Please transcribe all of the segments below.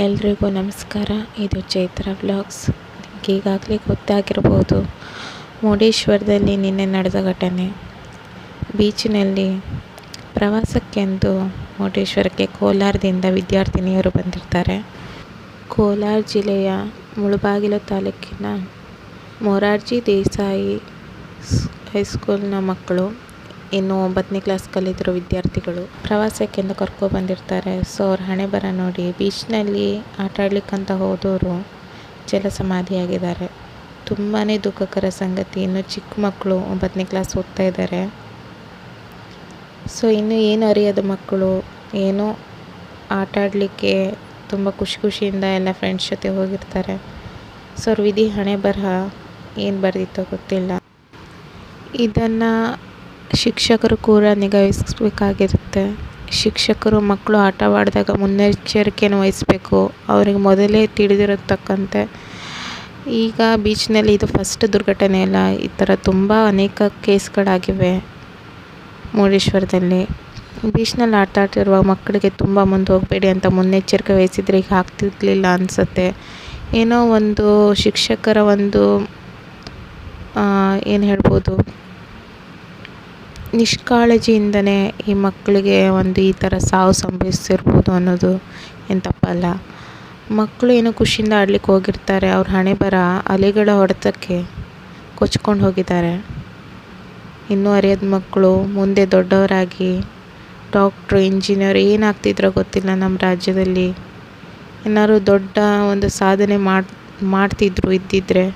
ಎಲ್ರಿಗೂ ನಮಸ್ಕಾರ. ಇದು ಚೈತ್ರ ವ್ಲಾಗ್ಸ್. ನಿಮ್ಗೆ ಈಗಾಗಲೇ ಗೊತ್ತಾಗಿರ್ಬೋದು, ಮುರುಡೇಶ್ವರದಲ್ಲಿ ನಿನ್ನೆ ನಡೆದ ಘಟನೆ. ಬೀಚಿನಲ್ಲಿ ಪ್ರವಾಸಕ್ಕೆಂದು ಮುರುಡೇಶ್ವರಕ್ಕೆ ಕೋಲಾರದಿಂದ ವಿದ್ಯಾರ್ಥಿನಿಯರು ಬಂದಿರ್ತಾರೆ. ಕೋಲಾರ ಜಿಲ್ಲೆಯ ಮುಳುಬಾಗಿಲು ತಾಲೂಕಿನ ಮೊರಾರ್ಜಿ ದೇಸಾಯಿ ಹೈಸ್ಕೂಲ್ನ ಮಕ್ಕಳು ಇನ್ನು ಒಂಬತ್ತನೇ ಕ್ಲಾಸ್ ಕಲಿತಿರೋ ವಿದ್ಯಾರ್ಥಿಗಳು ಪ್ರವಾಸಕ್ಕೆಂದು ಕರ್ಕೊಬಂದಿರ್ತಾರೆ ಸೊ ಅವ್ರ ಹಣೆ ಬರ ನೋಡಿ ಬೀಚ್ನಲ್ಲಿ ಆಟ ಆಡ್ಲಿಕ್ಕಂತ ಹೋದವರು ಜಲ ಸಮಾಧಿಯಾಗಿದ್ದಾರೆ ತುಂಬಾ ದುಃಖಕರ ಸಂಗತಿ. ಇನ್ನು ಚಿಕ್ಕ ಮಕ್ಕಳು ಒಂಬತ್ತನೇ ಕ್ಲಾಸ್ ಓದ್ತಾ ಇದ್ದಾರೆ. ಸೊ ಇನ್ನು ಏನು ಅರಿಯದ ಮಕ್ಕಳು? ಏನೋ ಆಟ ಆಡಲಿಕ್ಕೆ ತುಂಬ ಖುಷಿ ಖುಷಿಯಿಂದ ಎಲ್ಲ ಫ್ರೆಂಡ್ಸ್ ಜೊತೆ ಹೋಗಿರ್ತಾರೆ. ಸೊ ಅವ್ರ ವಿಧಿ ಹಣೆ ಬರಹ ಏನು ಬರೆದಿತ್ತೋ ಗೊತ್ತಿಲ್ಲ. ಇದನ್ನು ಶಿಕ್ಷಕರು ಕೂಡ ನಿಗಾವಹಿಸಬೇಕಾಗಿರುತ್ತೆ. ಶಿಕ್ಷಕರು ಮಕ್ಕಳು ಆಟವಾಡಿದಾಗ ಮುನ್ನೆಚ್ಚರಿಕೆಯನ್ನು ವಹಿಸಬೇಕು. ಅವರಿಗೆ ಮೊದಲೇ ತಿಳಿದಿರತಕ್ಕಂತೆ. ಈಗ ಬೀಚ್ನಲ್ಲಿ ಇದು ಫಸ್ಟ್ ದುರ್ಘಟನೆ ಅಲ್ಲ, ಈ ಥರ ತುಂಬ ಅನೇಕ ಕೇಸ್ಗಳಾಗಿವೆ ಮುರುಡೇಶ್ವರದಲ್ಲಿ. ಬೀಚ್ನಲ್ಲಿ ಆಟ ಆಡ್ತಿರುವ ಮಕ್ಕಳಿಗೆ ತುಂಬ ಮುಂದೆ ಹೋಗಬೇಡಿ ಅಂತ ಮುನ್ನೆಚ್ಚರಿಕೆ ವಹಿಸಿದರೆ ಈಗ ಆಗ್ತಿರ್ಲಿಲ್ಲ ಅನಿಸುತ್ತೆ. ಏನೋ ಒಂದು ಶಿಕ್ಷಕರ ಒಂದು ಏನು ಹೇಳ್ಬೋದು? ನಿಷ್ಕಾಳಜಿಯಿಂದನೇ ಈ ಮಕ್ಕಳಿಗೆ ಒಂದು ಈ ಥರ ಸಾವು ಸಂಭವಿಸಿರ್ಬೋದು ಅನ್ನೋದು ಏನು ತಪ್ಪಲ್ಲ ಮಕ್ಕಳು ಏನೋ ಖುಷಿಯಿಂದ ಆಡ್ಲಿಕ್ಕೆ ಹೋಗಿರ್ತಾರೆ, ಅವ್ರ ಹಣೆ ಬರ ಅಲೆಗಳ ಹೊಡೆತಕ್ಕೆ ಕೊಚ್ಕೊಂಡು ಹೋಗಿದ್ದಾರೆ. ಇನ್ನೂ ಅರಿಯದ ಮಕ್ಕಳು, ಮುಂದೆ ದೊಡ್ಡವರಾಗಿ ಡಾಕ್ಟ್ರು, ಇಂಜಿನಿಯರ್ ಏನಾಗ್ತಿದ್ರೋ ಗೊತ್ತಿಲ್ಲ ನಮ್ಮ ರಾಜ್ಯದಲ್ಲಿ. ಏನಾದ್ರು ದೊಡ್ಡ ಒಂದು ಸಾಧನೆ ಮಾಡಿ, ಮಾಡ್ತಿದ್ರು ಇದ್ದಿದ್ದರೆ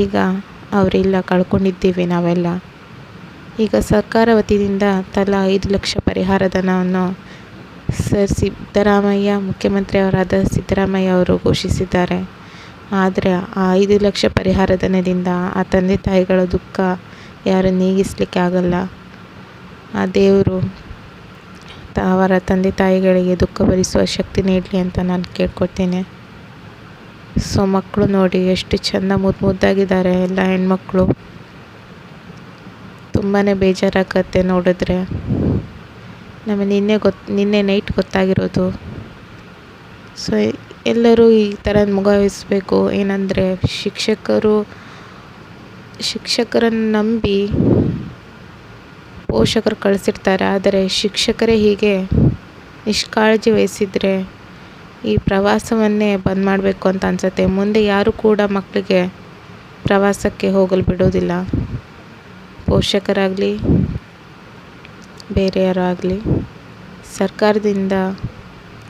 ಈಗ ಅವರಿಲ್ಲ, ಕಳ್ಕೊಂಡಿದ್ದೀವಿ ನಾವೆಲ್ಲ. ಈಗ ಸರ್ಕಾರ ವತಿಯಿಂದ ತಲಾ ಐದು ಲಕ್ಷ ಪರಿಹಾರ ಧನವನ್ನು ಸರ್ ಸಿದ್ದರಾಮಯ್ಯ, ಮುಖ್ಯಮಂತ್ರಿಯವರಾದ ಸಿದ್ದರಾಮಯ್ಯ ಅವರು ಘೋಷಿಸಿದ್ದಾರೆ. ಆದರೆ ಆ ಐದು ಲಕ್ಷ ಪರಿಹಾರ ಧನದಿಂದ ಆ ತಂದೆ ತಾಯಿಗಳ ದುಃಖ ಯಾರು ನೀಗಿಸಲಿಕ್ಕೆ ಆಗಲ್ಲ. ಆ ದೇವರು ಅವರ ತಂದೆ ತಾಯಿಗಳಿಗೆ ದುಃಖ ಭರಿಸುವ ಶಕ್ತಿ ನೀಡಲಿ ಅಂತ ನಾನು ಕೇಳ್ಕೊತೀನಿ ಸೊ ಮಕ್ಕಳು ನೋಡಿ ಎಷ್ಟು ಚೆಂದ ಮುದ್ದು ಮುದ್ದಾಗಿದ್ದಾರೆ ಎಲ್ಲ ಹೆಣ್ಮಕ್ಳು. ತುಂಬಾ ಬೇಜಾರಾಗತ್ತೆ ನೋಡಿದ್ರೆ. ನಮಗೆ ನಿನ್ನೆ ಗೊತ್ತು ನಿನ್ನೆ ನೈಟ್ ಗೊತ್ತಾಗಿರೋದು. ಸೊ ಎಲ್ಲರೂ ಈ ಥರ ಮುಗಾಯಿಸಬೇಕು ಏನಂದರೆ, ಶಿಕ್ಷಕರು, ಶಿಕ್ಷಕರನ್ನು ನಂಬಿ ಪೋಷಕರು ಕಳಿಸಿರ್ತಾರೆ. ಆದರೆ ಶಿಕ್ಷಕರೇ ಹೀಗೆ ನಿಷ್ಕಾಳಜಿ ವಹಿಸಿದರೆ ಈ ಪ್ರವಾಸವನ್ನೇ ಬಂದ್ ಮಾಡಬೇಕು ಅಂತ ಅನಿಸುತ್ತೆ. ಮುಂದೆ ಯಾರೂ ಕೂಡ ಮಕ್ಕಳಿಗೆ ಪ್ರವಾಸಕ್ಕೆ ಹೋಗಲು ಬಿಡೋದಿಲ್ಲ. ಪೋಷಕರಾಗಲಿ, ಬೇರೆ ಆಗಲಿ, ಸರ್ಕಾರದಿಂದ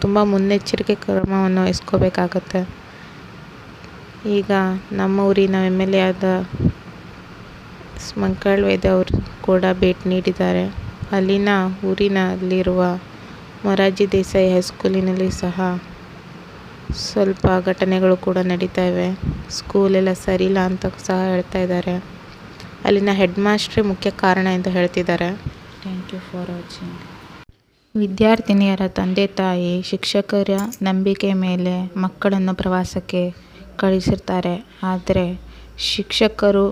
ತುಂಬ ಮುನ್ನೆಚ್ಚರಿಕೆ ಕ್ರಮವನ್ನು ವಹಿಸ್ಕೋಬೇಕಾಗತ್ತೆ ಈಗ ನಮ್ಮ ಊರಿನ ಎಂ ಎಲ್ ಎ ಆದ ಮಂಕಾಳ್ ವೈದ್ಯ ಅವರು ಕೂಡ ಭೇಟಿ ನೀಡಿದ್ದಾರೆ. ಅಲ್ಲಿನ ಊರಿನಲ್ಲಿರುವ ಮೊರಾರ್ಜಿ ದೇಸಾಯಿ ಹೈಸ್ಕೂಲಿನಲ್ಲಿ ಸಹ ಸ್ವಲ್ಪ ಘಟನೆಗಳು ಕೂಡ ನಡೀತಾ ಇವೆ. ಸ್ಕೂಲೆಲ್ಲ ಸರಿಯಿಲ್ಲ ಅಂತ ಸಹ ಹೇಳ್ತಾ ಇದ್ದಾರೆ. ಅಲ್ಲಿನ ಹೆಡ್ ಮಾಸ್ಟ್ರೇ ಮುಖ್ಯ ಕಾರಣ ಎಂದು ಹೇಳ್ತಿದ್ದಾರೆ. Thank you for watching. ವಿದ್ಯಾರ್ಥಿನಿಯರ ತಂದೆ ತಾಯಿ, ಶಿಕ್ಷಕರ ನಂಬಿಕೆ ಮೇಲೆ ಮಕ್ಕಳನ್ನು ಪ್ರವಾಸಕ್ಕೆ ಕಳಿಸಿರ್ತಾರೆ. ಆದರೆ ಶಿಕ್ಷಕರು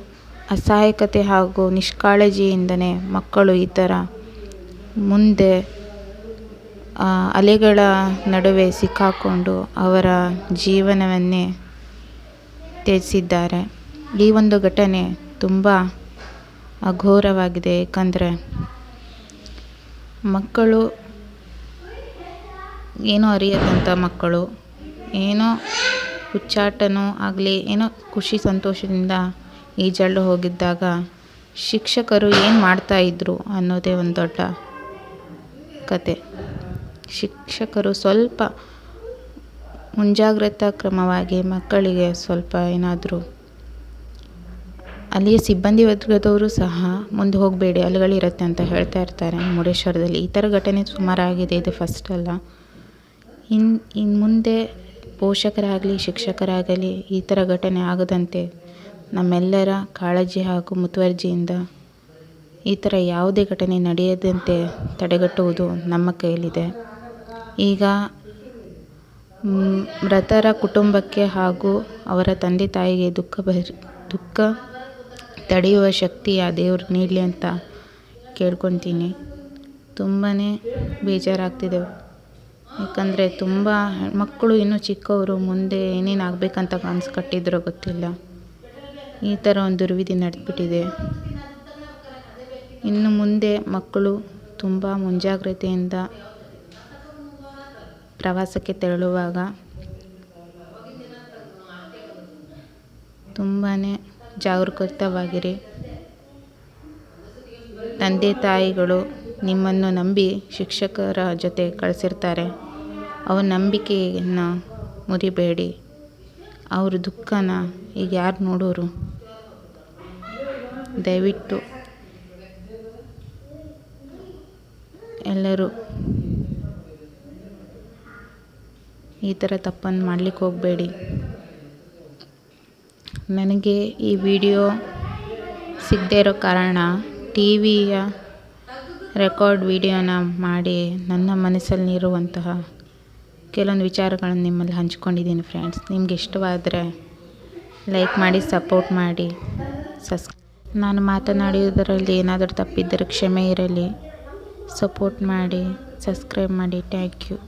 ಅಸಹಾಯಕತೆ ಹಾಗೂ ನಿಷ್ಕಾಳಜಿಯಿಂದನೇ ಮಕ್ಕಳು ಈ ಮುಂದೆ ಅಲೆಗಳ ನಡುವೆ ಸಿಕ್ಕಾಕೊಂಡು ಅವರ ಜೀವನವನ್ನೇ ತ್ಯಜಿಸಿದ್ದಾರೆ. ಈ ಒಂದು ಘಟನೆ ತುಂಬ ಅಘೋರವಾಗಿದೆ. ಏಕೆಂದರೆ ಮಕ್ಕಳು ಏನೋ ಅರಿಯದಂಥ ಮಕ್ಕಳು, ಏನೋ ಹುಚ್ಚಾಟನೋ ಆಗಲಿ, ಏನೋ ಖುಷಿ ಸಂತೋಷದಿಂದ ಈಜಲು ಹೋಗಿದ್ದಾಗ ಶಿಕ್ಷಕರು ಏನು ಮಾಡ್ತಾಯಿದ್ರು ಅನ್ನೋದೇ ಒಂದು ದೊಡ್ಡ ಕತೆ. ಶಿಕ್ಷಕರು ಸ್ವಲ್ಪ ಮುಂಜಾಗ್ರತಾ ಕ್ರಮವಾಗಿ ಮಕ್ಕಳಿಗೆ ಸ್ವಲ್ಪ ಏನಾದರೂ ಅಲ್ಲಿಯ ಸಿಬ್ಬಂದಿ ವರ್ಗದವರು ಸಹ ಮುಂದೆ ಹೋಗಬೇಡಿ ಅಲೆಗಳಿರುತ್ತೆ ಅಂತ ಹೇಳ್ತಾ ಇರ್ತಾರೆ ಮುರುಡೇಶ್ವರದಲ್ಲಿ. ಈ ಥರ ಘಟನೆ ಸುಮಾರಾಗಿದೆ, ಇದು ಫಸ್ಟ್ ಅಲ್ಲ. ಇನ್ನು ಇನ್ನು ಮುಂದೆ ಪೋಷಕರಾಗಲಿ, ಶಿಕ್ಷಕರಾಗಲಿ ಈ ಥರ ಘಟನೆ ಆಗದಂತೆ ನಮ್ಮೆಲ್ಲರ ಕಾಳಜಿ ಹಾಗೂ ಮುತುವರ್ಜಿಯಿಂದ ಈ ಥರ ಯಾವುದೇ ಘಟನೆ ನಡೆಯದಂತೆ ತಡೆಗಟ್ಟುವುದು ನಮ್ಮ ಕೈಯಲ್ಲಿದೆ. ಈಗ ಮೃತರ ಕುಟುಂಬಕ್ಕೆ ಹಾಗೂ ಅವರ ತಂದೆ ತಾಯಿಗೆ ದುಃಖ ಬರ್ ದುಃಖ ತಡೆಯುವ ಶಕ್ತಿ ಆ ದೇವ್ರು ನೀಡಲಿ ಅಂತ ಕೇಳ್ಕೊತೀನಿ. ತುಂಬಾ ಬೇಜಾರಾಗ್ತಿದೆ. ಯಾಕಂದರೆ ತುಂಬ ಮಕ್ಕಳು ಇನ್ನೂ ಚಿಕ್ಕವರು ಮುಂದೆ ಏನೇನು ಆಗಬೇಕಂತ ಕನಸು ಕಟ್ಟಿದ್ರೋ ಗೊತ್ತಿಲ್ಲ. ಈ ಥರ ಒಂದು ದುರ್ವಿಧಿ ನಡೆದ್ಬಿಟ್ಟಿದೆ. ಇನ್ನು ಮುಂದೆ ಮಕ್ಕಳು ತುಂಬ ಮುಂಜಾಗ್ರತೆಯಿಂದ ಪ್ರವಾಸಕ್ಕೆ ತೆರಳುವಾಗ ತುಂಬಾ ಜಾಗರೂಕತವಾಗಿರಿ. ತಂದೆ ತಾಯಿಗಳು ನಿಮ್ಮನ್ನು ನಂಬಿ ಶಿಕ್ಷಕರ ಜೊತೆ ಕಳಿಸಿರ್ತಾರೆ. ಅವ್ರ ನಂಬಿಕೆಯನ್ನು ಮುರಿಬೇಡಿ. ಅವ್ರ ದುಃಖನ ಈಗ ಯಾರು ನೋಡೋರು? ದಯವಿಟ್ಟು ಎಲ್ಲರೂ ಈ ಥರ ತಪ್ಪನ್ನು ಮಾಡಲಿಕ್ಕೆ ಹೋಗಬೇಡಿ. ನನಗೆ ಈ ವಿಡಿಯೋ ಸಿಗದೇ ಇರೋ ಕಾರಣ ಟಿ ವಿಯ ರೆಕಾರ್ಡ್ ವಿಡಿಯೋನ ಮಾಡಿ ನನ್ನ ಮನಸ್ಸಲ್ಲಿರುವಂತಹ ಕೆಲವೊಂದು ವಿಚಾರಗಳನ್ನು ನಿಮ್ಮಲ್ಲಿ ಹಂಚ್ಕೊಂಡಿದ್ದೀನಿ ಫ್ರೆಂಡ್ಸ್. ನಿಮ್ಗೆ ಇಷ್ಟವಾದರೆ ಲೈಕ್ ಮಾಡಿ, ಸಪೋರ್ಟ್ ಮಾಡಿ ಸಸ್ ನಾನು ಮಾತನಾಡಿಯೋದರಲ್ಲಿ ಏನಾದರೂ ತಪ್ಪಿದ್ದರೆ ಕ್ಷಮೆ ಇರಲಿ. ಸಪೋರ್ಟ್ ಮಾಡಿ, ಸಬ್ಸ್ಕ್ರೈಬ್ ಮಾಡಿ. Thank you.